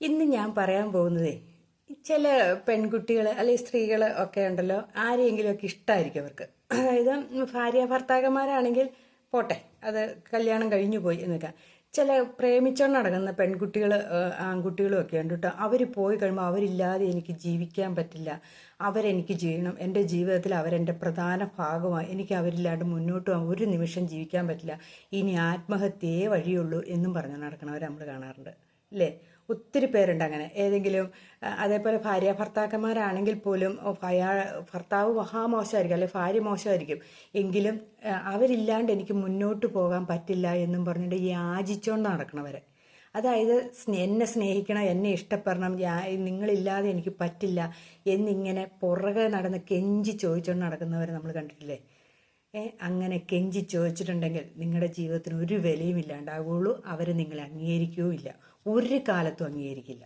ഇന്ന് ഞാൻ പറയാൻ പോകുന്നത് ചില പെൺകുട്ടികൾ അല്ലെങ്കിൽ സ്ത്രീകൾ ഒക്കെ ഉണ്ടല്ലോ ആരെയെങ്കിലുമൊക്കെ ഇഷ്ടമായിരിക്കും അവർക്ക്. അതായത് ഭാര്യ ഭർത്താക്കന്മാരാണെങ്കിൽ പോട്ടെ അത് കല്യാണം കഴിഞ്ഞു പോയി എന്നൊക്കെ. ചില പ്രേമിച്ചോണ്ട് നടക്കുന്ന പെൺകുട്ടികൾ ആൺകുട്ടികളും ഒക്കെ ഉണ്ട് കേട്ടോ. അവർ പോയി കഴിയുമ്പോൾ അവരില്ലാതെ എനിക്ക് ജീവിക്കാൻ പറ്റില്ല അവരെനിക്ക് ചെയ്യണം എന്റെ ജീവിതത്തിൽ അവരെന്റെ പ്രധാന ഭാഗമാണ് എനിക്ക് അവരില്ലാണ്ട് മുന്നോട്ട് പോകാൻ ഒരു നിമിഷം ജീവിക്കാൻ പറ്റില്ല ഇനി ആത്മഹത്യയെ വഴിയുള്ളൂ എന്നും പറഞ്ഞ് നടക്കണവർ നമ്മൾ കാണാറുണ്ട് അല്ലേ? ഒത്തിരി പേരുണ്ട് അങ്ങനെ. ഏതെങ്കിലും അതേപോലെ ഭാര്യ ഭർത്താക്കന്മാരാണെങ്കിൽ പോലും അയാൾ ഭർത്താവ് മഹാമോശമായിരിക്കും അല്ലെങ്കിൽ ഭാര്യ മോശമായിരിക്കും. എങ്കിലും അവരില്ലാണ്ട് എനിക്ക് മുന്നോട്ട് പോകാൻ പറ്റില്ല എന്നും പറഞ്ഞിട്ട് യാചിച്ചുകൊണ്ട് നടക്കണവരെ. അതായത് എന്നെ സ്നേഹിക്കണം എന്നെ ഇഷ്ടപ്പെടണം നിങ്ങളില്ലാതെ എനിക്ക് പറ്റില്ല എന്നിങ്ങനെ പുറകെ നടന്ന് കെഞ്ചി ചോദിച്ചുകൊണ്ട് നടക്കുന്നവരെ നമ്മൾ കണ്ടിട്ടില്ലേ? അങ്ങനെ കെഞ്ചി ചോദിച്ചിട്ടുണ്ടെങ്കിൽ നിങ്ങളുടെ ജീവിതത്തിന് ഒരു വിലയും ഇല്ലാണ്ടാവുകയുള്ളൂ അവർ നിങ്ങളെ അംഗീകരിക്കുകയും ഇല്ല ഒരു കാലത്തും അംഗീകരിക്കില്ല.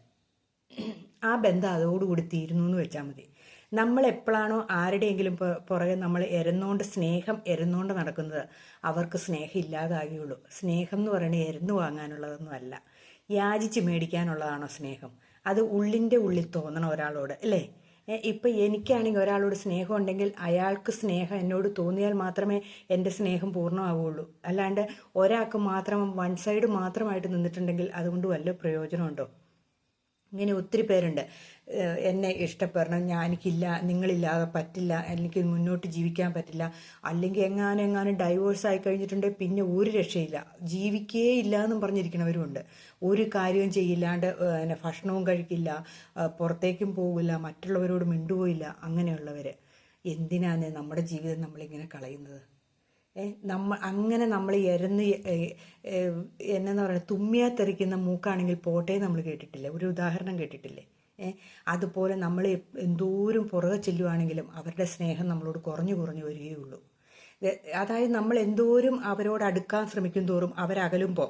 ആ ബന്ധം അതോടുകൂടി തീരുന്നു എന്ന് വെച്ചാൽ മതി. നമ്മൾ എപ്പോഴാണോ ആരുടെയെങ്കിലും പുറകെ നമ്മൾ എരുന്നോണ്ട് സ്നേഹം എരുന്നോണ്ട് നടക്കുന്നത് അവർക്ക് സ്നേഹം ഇല്ലാതാകുകയുള്ളൂ. സ്നേഹം എന്ന് പറയുന്നത് എരന്നു വാങ്ങാനുള്ളതൊന്നും അല്ല. യാചിച്ച് മേടിക്കാനുള്ളതാണോ സ്നേഹം? അത് ഉള്ളിന്റെ ഉള്ളിൽ തോന്നണം ഒരാളോട് അല്ലേ? ഇപ്പൊ എനിക്കാണെങ്കിൽ ഒരാളോട് സ്നേഹം ഉണ്ടെങ്കിൽ അയാൾക്ക് സ്നേഹം എന്നോട് തോന്നിയാൽ മാത്രമേ എന്റെ സ്നേഹം പൂർണമാവുകയുള്ളൂ അല്ലാണ്ട് ഒരാൾക്ക് മാത്രം വൺ സൈഡ് മാത്രമായിട്ട് നിന്നിട്ടുണ്ടെങ്കിൽ അതുകൊണ്ട് വല്ല പ്രയോജനമുണ്ടോ? ഇങ്ങനെ ഒത്തിരി പേരുണ്ട്. എന്നെ ഇഷ്ടപ്പെടണം ഞാൻ എനിക്കില്ല നിങ്ങളില്ലാതെ പറ്റില്ല എനിക്ക് മുന്നോട്ട് ജീവിക്കാൻ പറ്റില്ല. അല്ലെങ്കിൽ എങ്ങാനും എങ്ങാനും ഡൈവോഴ്സ് ആയി കഴിഞ്ഞിട്ടുണ്ടെങ്കിൽ പിന്നെ ഒരു രക്ഷയില്ല. ജീവിക്കേ ഇല്ല എന്നും പറഞ്ഞിരിക്കണവരുമുണ്ട് ഒരു കാര്യവും ചെയ്യില്ലാണ്ട് പിന്നെ ഭക്ഷണവും കഴിക്കില്ല പുറത്തേക്കും പോകില്ല മറ്റുള്ളവരോട് മിണ്ടുപോയില്ല അങ്ങനെയുള്ളവർ എന്തിനാണ് നമ്മുടെ ജീവിതം നമ്മളിങ്ങനെ കളയുന്നത്? നമ്മ അങ്ങനെ നമ്മൾ എരന്ന് എന്നു പറയുന്നത് തുമ്മിയാ തെറിക്കുന്ന മൂക്കാണെങ്കിൽ പോട്ടെ നമ്മൾ കേട്ടിട്ടില്ലേ? ഒരു ഉദാഹരണം കേട്ടിട്ടില്ലേ? അതുപോലെ നമ്മൾ എന്തോരം പുറകെ ചെല്ലുവാണെങ്കിലും അവരുടെ സ്നേഹം നമ്മളോട് കുറഞ്ഞു കുറഞ്ഞു വരികയുള്ളൂ അതായത് നമ്മൾ എന്തോരം അവരോട് അടുക്കാൻ ശ്രമിക്കും തോറും അവരകലുമ്പോൾ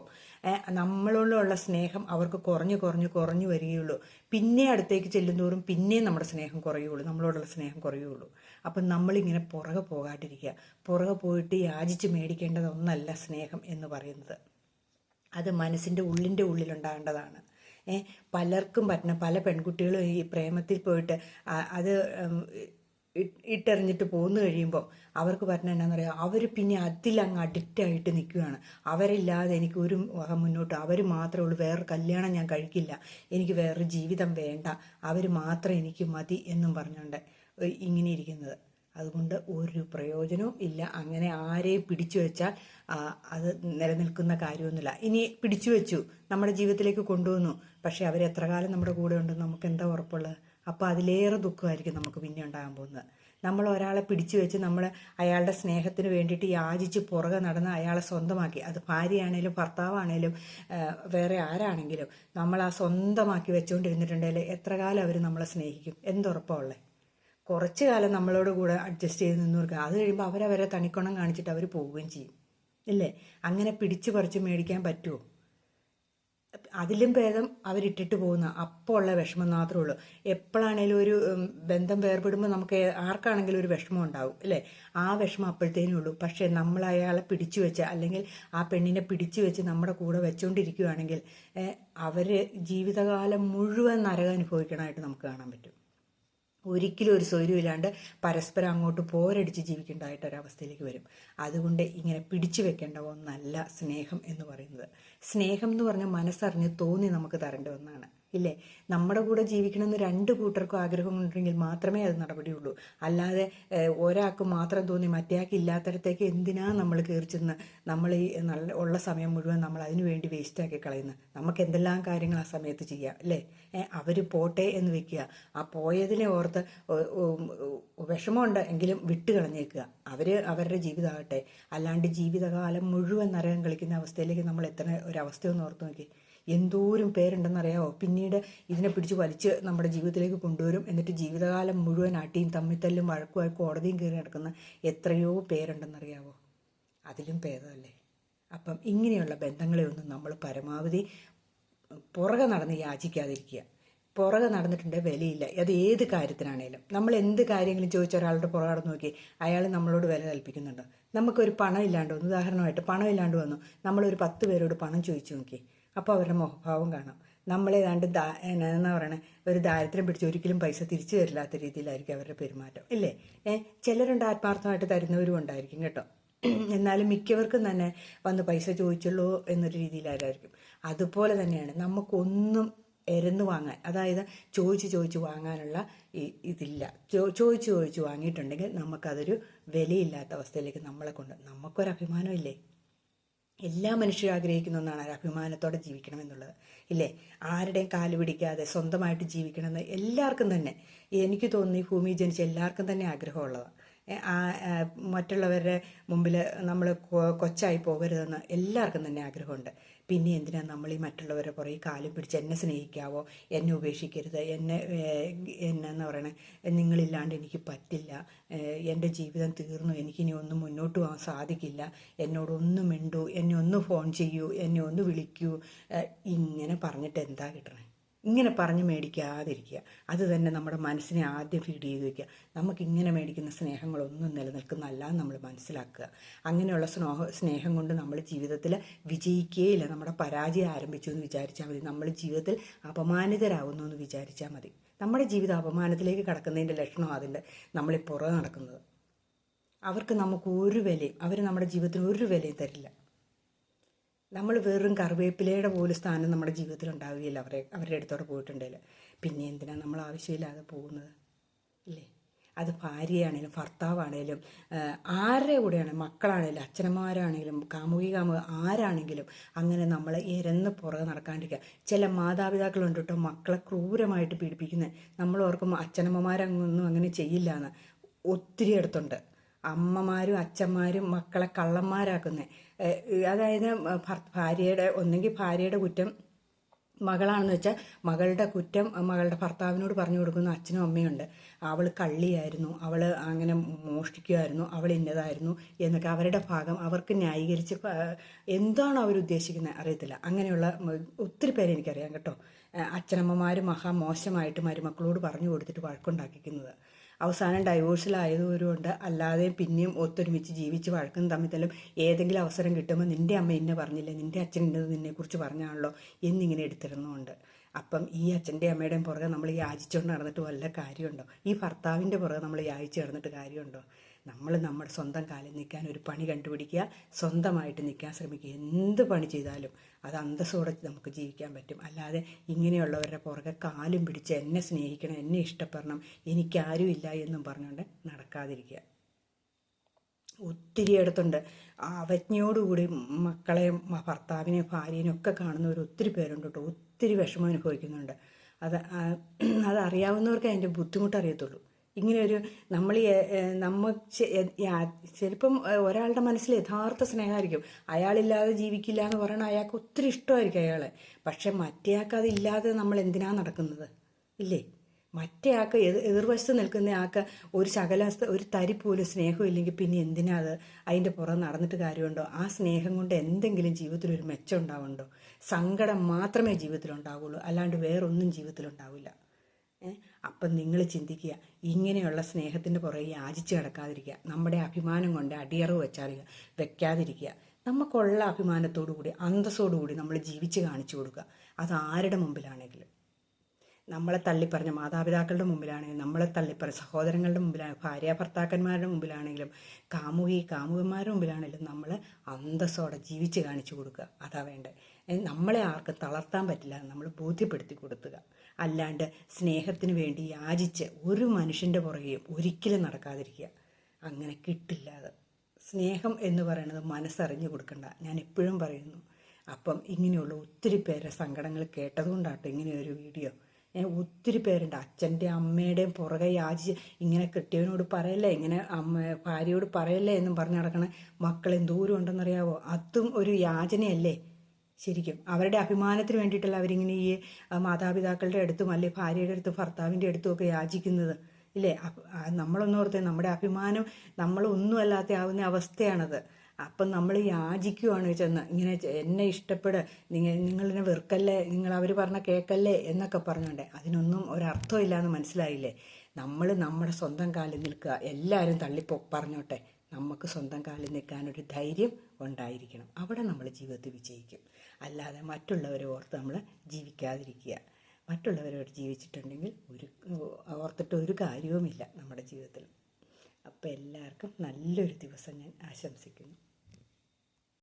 നമ്മളോടുള്ള സ്നേഹം അവർക്ക് കുറഞ്ഞു കുറഞ്ഞു കുറഞ്ഞു വരികയുള്ളൂ പിന്നെ അടുത്തേക്ക് ചെല്ലുന്തോറും പിന്നെ നമ്മുടെ സ്നേഹം കുറയുള്ളൂ നമ്മളോടുള്ള സ്നേഹം കുറയുള്ളൂ അപ്പം നമ്മളിങ്ങനെ പുറകെ പോകാണ്ടിരിക്കുക. പുറകെ പോയിട്ട് യാചിച്ച് മേടിക്കേണ്ടതൊന്നല്ല സ്നേഹം എന്ന് പറയുന്നത്. അത് മനസ്സിന്റെ ഉള്ളിന്റെ ഉള്ളിലുണ്ടാകേണ്ടതാണ്. പലർക്കും പറ്റണം. പല പെൺകുട്ടികളും ഈ പ്രേമത്തിൽ പോയിട്ട് അത് ഇട്ടെറിഞ്ഞിട്ട് പോന്നു കഴിയുമ്പോൾ അവർക്ക് പറഞ്ഞ എന്നാന്ന് പറയുക അവർ പിന്നെ അതിലങ്ങ് അഡിക്റ്റ് ആയിട്ട് നിൽക്കുകയാണ് അവരില്ലാതെ എനിക്ക് ഒരു മുന്നോട്ട് അവർ മാത്രമേ ഉള്ളൂ. വേറെ കല്യാണം ഞാൻ കഴിക്കില്ല. എനിക്ക് വേറൊരു ജീവിതം വേണ്ട. അവർ മാത്രം എനിക്ക് മതി എന്നും പറഞ്ഞുകൊണ്ട് ഇങ്ങനെ ഇരിക്കുന്നത്. അതുകൊണ്ട് ഒരു പ്രയോജനവും ഇല്ല. അങ്ങനെ ആരെയും പിടിച്ചു വെച്ചാൽ അത് നിലനിൽക്കുന്ന കാര്യമൊന്നുമില്ല. ഇനി പിടിച്ചു വെച്ചു നമ്മുടെ ജീവിതത്തിലേക്ക് കൊണ്ടുവന്നു. പക്ഷെ അവർ എത്ര കാലം നമ്മുടെ കൂടെ ഉണ്ടെന്ന് നമുക്ക് എന്താ ഉറപ്പുള്ളത്? അപ്പോൾ അതിലേറെ ദുഃഖമായിരിക്കും നമുക്ക് പിന്നെ ഉണ്ടാകാൻ പോകുന്നത്. നമ്മൾ ഒരാളെ പിടിച്ചു വെച്ച് നമ്മൾ അയാളുടെ സ്നേഹത്തിന് വേണ്ടിയിട്ട് യാചിച്ച് പുറകെ നടന്ന് അയാളെ സ്വന്തമാക്കി. അത് ഭാര്യയാണേലും ഭർത്താവാണേലും വേറെ ആരാണെങ്കിലും നമ്മൾ ആ സ്വന്തമാക്കി വെച്ചുകൊണ്ടിരുന്നിട്ടുണ്ടെങ്കിൽ എത്ര കാലം അവർ നമ്മളെ സ്നേഹിക്കും? എന്തുറപ്പമുള്ളത് കുറച്ച് കാലം നമ്മളോട് കൂടെ അഡ്ജസ്റ്റ് ചെയ്ത് നിന്ന് കൊടുക്കുക അത് കഴിയുമ്പോൾ അവരവരെ തണിക്കണം കാണിച്ചിട്ട് അവർ പോവുകയും ചെയ്യും. ഇല്ലേ? അങ്ങനെ പിടിച്ചു പറിച്ച് മേടിക്കാൻ പറ്റുമോ അതിലും ഭേദം അവരിട്ടിട്ട് പോകുന്ന അപ്പോൾ ഉള്ള വിഷമം മാത്രമേ ഉള്ളൂ. എപ്പോഴാണേലും ഒരു ബന്ധം വേർപെടുമ്പോൾ നമുക്ക് ആർക്കാണെങ്കിലും ഒരു വിഷമം ഉണ്ടാവും അല്ലേ ആ വിഷമം അപ്പോഴത്തേനേ ഉള്ളൂ. പക്ഷേ നമ്മൾ അയാളെ പിടിച്ചു വെച്ച് അല്ലെങ്കിൽ ആ പെണ്ണിനെ പിടിച്ചു വെച്ച് നമ്മുടെ കൂടെ വെച്ചുകൊണ്ടിരിക്കുകയാണെങ്കിൽ അവർ ജീവിതകാലം മുഴുവൻ നരകം അനുഭവിക്കണമായിട്ട് നമുക്ക് കാണാൻ പറ്റും. ഒരിക്കലും ഒരു സ്വൈര്യമില്ലാണ്ട് പരസ്പരം അങ്ങോട്ട് പോരടിച്ച് ജീവിക്കേണ്ടതായിട്ട് ഒരവസ്ഥയിലേക്ക് വരും. അതുകൊണ്ട് ഇങ്ങനെ പിടിച്ചു വെക്കേണ്ട ഒന്നല്ല സ്നേഹം എന്ന് പറയുന്നത്. സ്നേഹം എന്ന് പറഞ്ഞാൽ മനസ്സറിഞ്ഞ് തോന്നി നമുക്ക് തരേണ്ട ഒന്നാണ്. ഇല്ലേ? നമ്മുടെ കൂടെ ജീവിക്കണമെന്ന് രണ്ട് കൂട്ടർക്കും ആഗ്രഹമുണ്ടെങ്കിൽ മാത്രമേ അത് നടപടിയുള്ളൂ. അല്ലാതെ ഒരാൾക്ക് മാത്രം തോന്നി മറ്റേയാൾക്ക് ഇല്ലാത്തടത്തേക്ക് എന്തിനാ നമ്മൾ കയറിച്ചെന്ന് നമ്മൾ ഈ നല്ല ഉള്ള സമയം മുഴുവൻ നമ്മൾ അതിനു വേണ്ടി വേസ്റ്റാക്കി കളയുന്നത് നമുക്ക് എന്തെല്ലാം കാര്യങ്ങൾ ആ സമയത്ത് ചെയ്യാം അല്ലേ? അവർ പോട്ടെ എന്ന് വെക്കുക. ആ പോയതിനെ ഓർത്ത് വിഷമമുണ്ട് എങ്കിലും വിട്ട് കളഞ്ഞേക്കുക. അവർ അവരുടെ ജീവിതമാകട്ടെ അല്ലാണ്ട് ജീവിതകാലം മുഴുവൻ നരകം കളിക്കുന്ന അവസ്ഥയിലേക്ക് നമ്മൾ എത്തണ ഒരവസ്ഥയൊന്ന് ഓർത്ത് നോക്കി. എന്തോരം പേരുണ്ടെന്നറിയാവോ? പിന്നീട് ഇതിനെ പിടിച്ച് വലിച്ച് നമ്മുടെ ജീവിതത്തിലേക്ക് കൊണ്ടുവരും. എന്നിട്ട് ജീവിതകാലം മുഴുവൻ അടിയും തമ്മിത്തല്ലും വഴക്കുമായി കോടതിയും കയറി നടക്കുന്ന എത്രയോ പേരുണ്ടെന്നറിയാവോ? അതിലും ഭേദമല്ലേ? അപ്പം ഇങ്ങനെയുള്ള ബന്ധങ്ങളെ ഒന്നും നമ്മൾ പരമാവധി പുറകെ നടന്ന് യാചിക്കാതിരിക്കുക. പുറകെ നടന്നിട്ടുണ്ട് വിലയില്ല. അത് ഏത് കാര്യത്തിനാണേലും. നമ്മൾ എന്ത് കാര്യങ്ങളും ചോദിച്ച ഒരാളുടെ പുറകെ നടന്ന് നോക്കി അയാൾ നമ്മളോട് വില കൽപ്പിക്കുന്നുണ്ടോ? നമുക്കൊരു പണം ഇല്ലാണ്ട് വന്നു. ഉദാഹരണമായിട്ട് പണം ഇല്ലാണ്ട് വന്നു. നമ്മളൊരു പത്ത് പേരോട് പണം ചോദിച്ചു നോക്കി. അപ്പോൾ അവരുടെ മുഖഭാവം കാണാം. നമ്മളേതാണ്ട് ദാ എന്നാ പറയണേ? ഒരു ദാരിദ്ര്യം പിടിച്ച് ഒരിക്കലും പൈസ തിരിച്ചു തരില്ലാത്ത രീതിയിലായിരിക്കും അവരുടെ പെരുമാറ്റം. ഇല്ലേ? ചിലരുണ്ട് ആത്മാർത്ഥമായിട്ട് തരുന്നവരും ഉണ്ടായിരിക്കും കേട്ടോ. എന്നാലും മിക്കവർക്കും തന്നെ വന്ന് പൈസ ചോദിച്ചുള്ളൂ എന്നൊരു രീതിയിലായിരിക്കും. അതുപോലെ തന്നെയാണ് നമുക്കൊന്നും എരന്ന് വാങ്ങാൻ അതായത് ചോദിച്ച് ചോദിച്ച് വാങ്ങാനുള്ള ഇതില്ല. ചോദിച്ച് ചോദിച്ച് വാങ്ങിയിട്ടുണ്ടെങ്കിൽ നമുക്കതൊരു വിലയില്ലാത്ത അവസ്ഥയിലേക്ക് നമ്മളെ കൊണ്ട് നമുക്കൊരു അഭിമാനമില്ലേ എല്ലാ മനുഷ്യരും ആഗ്രഹിക്കുന്ന ഒന്നാണ് അഭിമാനത്തോടെ ജീവിക്കണം എന്നുള്ളത്. ഇല്ലേ? ആരുടെയും കാൽ പിടിക്കാതെ സ്വന്തമായിട്ട് ജീവിക്കണം എന്ന് എല്ലാവർക്കും തന്നെ എനിക്ക് തോന്നുന്നു ഈ ഭൂമി ജനിച്ച എല്ലാവർക്കും തന്നെ ആഗ്രഹമുള്ളതാണ്. മറ്റുള്ളവരുടെ മുമ്പിൽ നമ്മൾ കൊച്ചായി പോകരുതെന്ന് എല്ലാവർക്കും തന്നെ ആഗ്രഹമുണ്ട്. പിന്നെ എന്തിനാ നമ്മൾ ഈ മറ്റുള്ളവരെ പുറകെ കാലും പിടിച്ച് എന്നെ സ്നേഹിക്കാവോ? എന്നെ ഉപേക്ഷിക്കരുത്. എന്നെ എന്നാന്ന് പറയണേ? നിങ്ങളില്ലാണ്ട് എനിക്ക് പറ്റില്ല. എന്റെ ജീവിതം തീർന്നു. എനിക്കിനി ഒന്നും മുന്നോട്ട് പോകാൻ സാധിക്കില്ല. എന്നോടൊന്നും മിണ്ടൂ. എന്നെ ഒന്ന് ഫോൺ ചെയ്യൂ. എന്നെ ഒന്ന് വിളിക്കൂ. ഇങ്ങനെ പറഞ്ഞിട്ട് എന്താ കിട്ടണേ? ഇങ്ങനെ പറഞ്ഞ് മേടിക്കാതിരിക്കുക. അത് തന്നെ നമ്മുടെ മനസ്സിനെ ആദ്യം ഫീഡ് ചെയ്ത് വെക്കുക. നമുക്ക് ഇങ്ങനെ മേടിക്കുന്ന സ്നേഹങ്ങളൊന്നും നിലനിൽക്കുന്നതല്ല നമ്മൾ മനസ്സിലാക്കുക. അങ്ങനെയുള്ള സ്നേഹ സ്നേഹം കൊണ്ട് നമ്മൾ ജീവിതത്തിൽ വിജയിക്കുകയില്ല. നമ്മുടെ പരാജയം ആരംഭിച്ചു എന്ന് വിചാരിച്ചാൽ മതി. നമ്മൾ ജീവിതത്തിൽ അപമാനിതരാകുന്നു എന്ന് വിചാരിച്ചാൽ മതി. നമ്മുടെ ജീവിതം അപമാനത്തിലേക്ക് കടക്കുന്നതിന്റെ ലക്ഷണം അതിന്റെ നമ്മളീ നടക്കുന്നത്. അവർക്ക് നമുക്ക് ഒരു വിലയും അവർ നമ്മുടെ ജീവിതത്തിന് ഒരു വിലയും തരില്ല. നമ്മൾ വെറും കറിവേപ്പിലയുടെ പോലും സ്ഥാനം നമ്മുടെ ജീവിതത്തിൽ ഉണ്ടാവുകയില്ല അവരെ അവരുടെ അടുത്തോടെ പോയിട്ടുണ്ടെങ്കിൽ. പിന്നെ എന്തിനാണ് നമ്മൾ ആവശ്യമില്ലാതെ പോകുന്നത്? ഇല്ലേ? അത് ഭാര്യയാണേലും ഭർത്താവാണേലും ആരുടെ കൂടെയാണ്? മക്കളാണേലും അച്ഛനമാരാണെങ്കിലും കാമുകി കാമുക ആരാണെങ്കിലും അങ്ങനെ നമ്മൾ ഇരന്ന് പുറകെ നടക്കാണ്ടിരിക്കുക. ചില മാതാപിതാക്കളുണ്ട് കേട്ടോ മക്കളെ ക്രൂരമായിട്ട് പീഡിപ്പിക്കുന്നത്. നമ്മൾ ഓർക്കും അച്ഛനമ്മമാരൊന്നും അങ്ങനെ ചെയ്യില്ല എന്ന് ഒത്തിരി അടുത്തുണ്ട്. അമ്മമാരും അച്ഛന്മാരും മക്കളെ കള്ളന്മാരാക്കുന്നത് അതായത് ഭാര്യയുടെ ഒന്നെങ്കിൽ ഭാര്യയുടെ കുറ്റം മകളാണെന്ന് വെച്ചാൽ മകളുടെ കുറ്റം മകളുടെ ഭർത്താവിനോട് പറഞ്ഞു കൊടുക്കുന്ന. അച്ഛനും അമ്മയുണ്ട് അവൾ കള്ളിയായിരുന്നു. അവൾ അങ്ങനെ മോഷ്ടിക്കുമായിരുന്നു അവൾ ഇന്നതായിരുന്നു എന്നൊക്കെ അവരുടെ ഭാഗം അവർക്ക് ന്യായീകരിച്ച് എന്താണ് ഉദ്ദേശിക്കുന്നത് അറിയത്തില്ല. അങ്ങനെയുള്ള ഒത്തിരി പേരെ എനിക്കറിയാം കേട്ടോ. അച്ഛനമ്മമാർ മഹാ മോശമായിട്ട് മരുമക്കളോട് പറഞ്ഞു കൊടുത്തിട്ട് വഴക്കുണ്ടാക്കിക്കുന്നത്. അവസാനം ഡൈവോഴ്സിലായതുകൊണ്ട് അല്ലാതെ പിന്നെയും ഒത്തൊരുമിച്ച് ജീവിച്ച് വഴക്കും തമ്മിൽ തല്ലും ഏതെങ്കിലും അവസരം കിട്ടുമ്പോൾ നിന്റെ അമ്മ ഇന്നെ പറഞ്ഞില്ല നിന്റെ അച്ഛൻ ഇന്നത് നിന്നെക്കുറിച്ച് പറഞ്ഞാണല്ലോ എന്നിങ്ങനെ എടുത്തിരുന്നുണ്ട് അപ്പം ഈ അച്ഛന്റെ അമ്മയുടെയും പുറകെ നമ്മൾ യാചിച്ചുകൊണ്ട് നടന്നിട്ട് വല്ല കാര്യമുണ്ടോ? ഈ ഭർത്താവിന്റെ പുറകെ നമ്മൾ യാചിച്ച് നടന്നിട്ട് കാര്യമുണ്ടോ? നമ്മൾ നമ്മുടെ സ്വന്തം കാലിൽ നിൽക്കാൻ ഒരു പണി കണ്ടുപിടിക്കുക സ്വന്തമായിട്ട് നിൽക്കാൻ ശ്രമിക്കുക. എന്ത് പണി ചെയ്താലും അത് അന്തസ്സോടെ നമുക്ക് ജീവിക്കാൻ പറ്റും. അല്ലാതെ ഇങ്ങനെയുള്ളവരുടെ പുറകെ കാലും പിടിച്ച് എന്നെ സ്നേഹിക്കണം എന്നെ ഇഷ്ടപ്പെടണം എനിക്കാരും ഇല്ല എന്നും പറഞ്ഞുകൊണ്ട് നടക്കാതിരിക്കുക. ഒത്തിരി അടുത്തുണ്ട്. അവജ്ഞയോടുകൂടി മക്കളെയും ഭർത്താവിനെ ഭാര്യനെയും ഒക്കെ കാണുന്നവർ ഒത്തിരി പേരുണ്ട് കേട്ടോ. ഒത്തിരി വിഷമം അനുഭവിക്കുന്നുണ്ട്. അത് അതറിയാവുന്നവർക്ക് അതിന്റെ ബുദ്ധിമുട്ട് അറിയത്തുള്ളൂ ഇങ്ങനെ ഒരു നമ്മൾ നമ്മൾ ചിലപ്പം ഒരാളുടെ മനസ്സിൽ യഥാർത്ഥ സ്നേഹമായിരിക്കും. അയാളില്ലാതെ ജീവിക്കില്ല എന്ന് പറയണ അയാൾക്ക് ഒത്തിരി ഇഷ്ടമായിരിക്കും അയാളെ. പക്ഷെ മറ്റേയാൾക്ക് അതില്ലാതെ നമ്മൾ എന്തിനാ നടക്കുന്നത്? ഇല്ലേ? മറ്റേ ആൾക്ക് എതിർ എതിർവശത്ത് നിൽക്കുന്ന ആൾക്ക് ഒരു ശകല ഒരു തരി പോലും സ്നേഹം ഇല്ലെങ്കിൽ പിന്നെ എന്തിനാ അത് അതിന്റെ പുറം നടന്നിട്ട് കാര്യമുണ്ടോ? ആ സ്നേഹം കൊണ്ട് എന്തെങ്കിലും ജീവിതത്തിൽ ഒരു മെച്ചം ഉണ്ടാവുന്നുണ്ടോ? സങ്കടം മാത്രമേ ജീവിതത്തിൽ ഉണ്ടാവുള്ളൂ അല്ലാണ്ട് വേറൊന്നും ജീവിതത്തിൽ ഉണ്ടാവില്ല? അപ്പം നിങ്ങൾ ചിന്തിക്കുക ഇങ്ങനെയുള്ള സ്നേഹത്തിന്റെ പുറകെ യാചിച്ച് കിടക്കാതിരിക്കുക നമ്മുടെ അഭിമാനം കൊണ്ട് അടിയറവ് വെച്ചാറിയ വെക്കാതിരിക്കുക. നമുക്കുള്ള അഭിമാനത്തോടു കൂടി അന്തസ്സോടുകൂടി നമ്മൾ ജീവിച്ച് കാണിച്ചു കൊടുക്കുക. അത് ആരുടെ മുമ്പിലാണെങ്കിലും. നമ്മളെ തള്ളിപ്പറഞ്ഞ മാതാപിതാക്കളുടെ മുമ്പിലാണെങ്കിലും നമ്മളെ തള്ളിപ്പറഞ്ഞ സഹോദരങ്ങളുടെ മുമ്പിലാണ് ഭാര്യ ഭർത്താക്കന്മാരുടെ മുമ്പിലാണെങ്കിലും കാമുകി കാമുകന്മാരുടെ മുമ്പിലാണെങ്കിലും നമ്മൾ അന്തസ്സോടെ ജീവിച്ച് കാണിച്ചു കൊടുക്കുക. അതാ വേണ്ടത്. നമ്മളെ ആർക്ക് തളർത്താൻ പറ്റില്ല. നമ്മൾ ബോധ്യപ്പെടുത്തി കൊടുക്കുക അല്ലാണ്ട് സ്നേഹത്തിന് വേണ്ടി യാചിച്ച് ഒരു മനുഷ്യന്റെ പുറകെയും ഒരിക്കലും നടക്കാതിരിക്കുക. അങ്ങനെ കിട്ടില്ല അത്. സ്നേഹം എന്ന് പറയുന്നത് മനസ്സറിഞ്ഞു കൊടുക്കണ്ട. ഞാൻ എപ്പോഴും പറയുന്നു. അപ്പം ഇങ്ങനെയുള്ള ഒത്തിരി പേരെ സങ്കടങ്ങൾ കേട്ടതുകൊണ്ടാട്ടോ ഇങ്ങനെയൊരു വീഡിയോ ഒത്തിരി പേരുണ്ട്. അച്ഛന്റെ അമ്മയുടെയും പുറകെ യാചിച്ച് ഇങ്ങനെ കെട്ടിയവനോട് പറയല്ലേ ഇങ്ങനെ അമ്മ ഭാര്യയോട് പറയല്ലേ എന്നും പറഞ്ഞു നടക്കണ മക്കൾ എന്തോരം ഉണ്ടെന്നറിയാവോ? അതും ഒരു യാചനയല്ലേ ശരിക്കും. അവരുടെ അഭിമാനത്തിന് വേണ്ടിയിട്ടല്ല അവരിങ്ങനെ ഈ മാതാപിതാക്കളുടെ അടുത്തും അല്ലെ ഭാര്യയുടെ അടുത്തും ഭർത്താവിന്റെ അടുത്തും ഒക്കെ യാചിക്കുന്നത്. ഇല്ലേ? നമ്മളൊന്നോർത്ത് നമ്മുടെ അഭിമാനം നമ്മളൊന്നും അല്ലാത്ത ആവുന്ന അവസ്ഥയാണത്. അപ്പം നമ്മൾ യാചിക്കുവാണ് ചെന്ന് ഇങ്ങനെ എന്നെ ഇഷ്ടപ്പെട് നിങ്ങൾ നിങ്ങളെന്നെ വെറുക്കല്ലേ നിങ്ങൾ അവർ പറഞ്ഞ കേൾക്കല്ലേ എന്നൊക്കെ പറഞ്ഞുകൊണ്ട് അതിനൊന്നും ഒരർത്ഥം എന്ന് മനസ്സിലായില്ലേ? നമ്മൾ നമ്മുടെ സ്വന്തം കാലിൽ നിൽക്കുക. എല്ലാവരും തള്ളിപ്പോ പറഞ്ഞോട്ടെ. നമുക്ക് സ്വന്തം കാലിൽ നിൽക്കാനൊരു ധൈര്യം ഉണ്ടായിരിക്കണം. അവിടെ നമ്മൾ ജീവിതത്തിൽ വിജയിക്കും. അല്ലാതെ മറ്റുള്ളവരെ ഓർത്ത് നമ്മൾ ജീവിക്കാതിരിക്കുക. മറ്റുള്ളവരോട് ജീവിച്ചിട്ടുണ്ടെങ്കിൽ ഒരു ഓർത്തിട്ട് ഒരു കാര്യവുമില്ല നമ്മുടെ ജീവിതത്തിൽ. അപ്പോൾ എല്ലാവർക്കും നല്ലൊരു ദിവസം ഞാൻ ആശംസിക്കുന്നു.